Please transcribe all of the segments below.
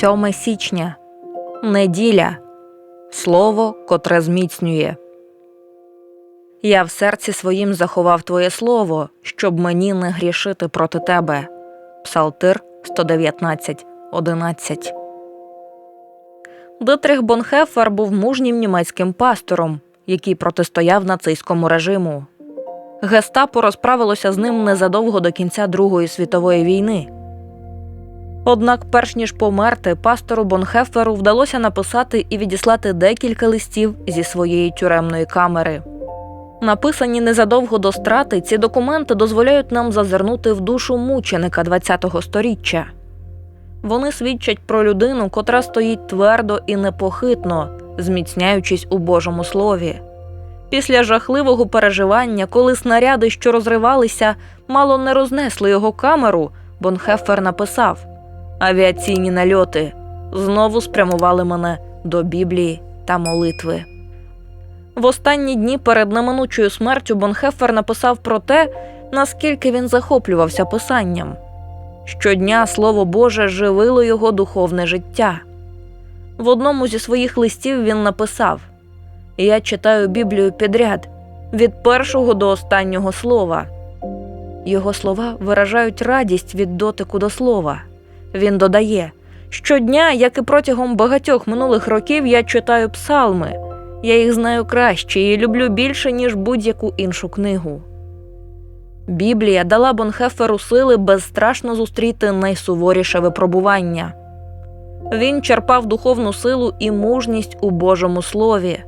7 січня. Неділя. Слово, котре зміцнює. Я в серці своїм заховав твоє слово, щоб мені не грішити проти тебе. Псалтир 119, 11. Дитрих Бонхефер був мужнім німецьким пастором, який протистояв нацистському режиму. Гестапо розправилося з ним незадовго до кінця Другої світової війни. Однак, перш ніж померти, пастору Бонхеферу вдалося написати і відіслати декілька листів зі своєї тюремної камери. Написані незадовго до страти, ці документи дозволяють нам зазирнути в душу мученика ХХ століття. Вони свідчать про людину, котра стоїть твердо і непохитно, зміцняючись у Божому слові. Після жахливого переживання, коли снаряди, що розривалися, мало не рознесли його камеру, Бонхефер написав Авіаційні нальоти знову спрямували мене до Біблії та молитви. В останні дні перед неминучою смертю Бонхефер написав про те, наскільки він захоплювався писанням. Щодня Слово Боже живило його духовне життя. В одному зі своїх листів він написав Я читаю Біблію підряд від першого до останнього слова. Його слова виражають радість від дотику до слова. Він додає щодня, як і протягом багатьох минулих років, я читаю псалми. Я їх знаю краще і люблю більше, ніж будь-яку іншу книгу. Біблія дала Бонхеферу сили безстрашно зустріти найсуворіше випробування. Він черпав духовну силу і мужність у Божому Слові.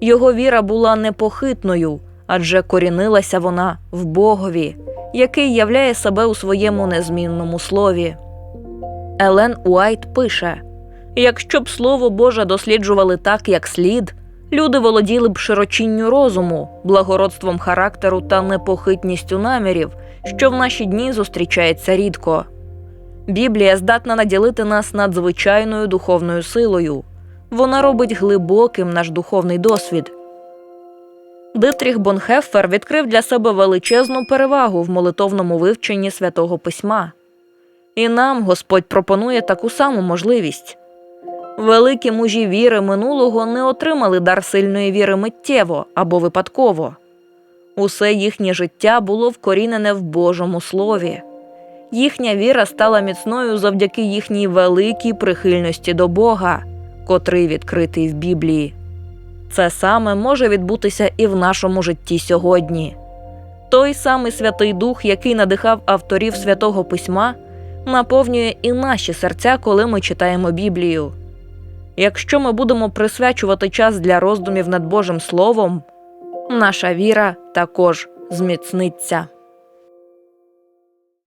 Його віра була непохитною, адже корінилася вона в Богові, який являє себе у своєму незмінному слові. Елен Уайт пише якщо б Слово Боже досліджували так, як слід, люди володіли б широчінню розуму, благородством характеру та непохитністю намірів, що в наші дні зустрічається рідко. Біблія здатна наділити нас надзвичайною духовною силою. Вона робить глибоким наш духовний досвід. Дитріх Бонхеффер відкрив для себе величезну перевагу в молитовному вивченні святого письма. І нам Господь пропонує таку саму можливість. Великі мужі віри минулого не отримали дар сильної віри миттєво або випадково. Усе їхнє життя було вкорінене в Божому Слові. Їхня віра стала міцною завдяки їхній великій прихильності до Бога, котрий відкритий в Біблії. Це саме може відбутися і в нашому житті сьогодні. Той самий Святий Дух, який надихав авторів святого письма, наповнює і наші серця, коли ми читаємо Біблію. Якщо ми будемо присвячувати час для роздумів над Божим Словом, наша віра також зміцниться.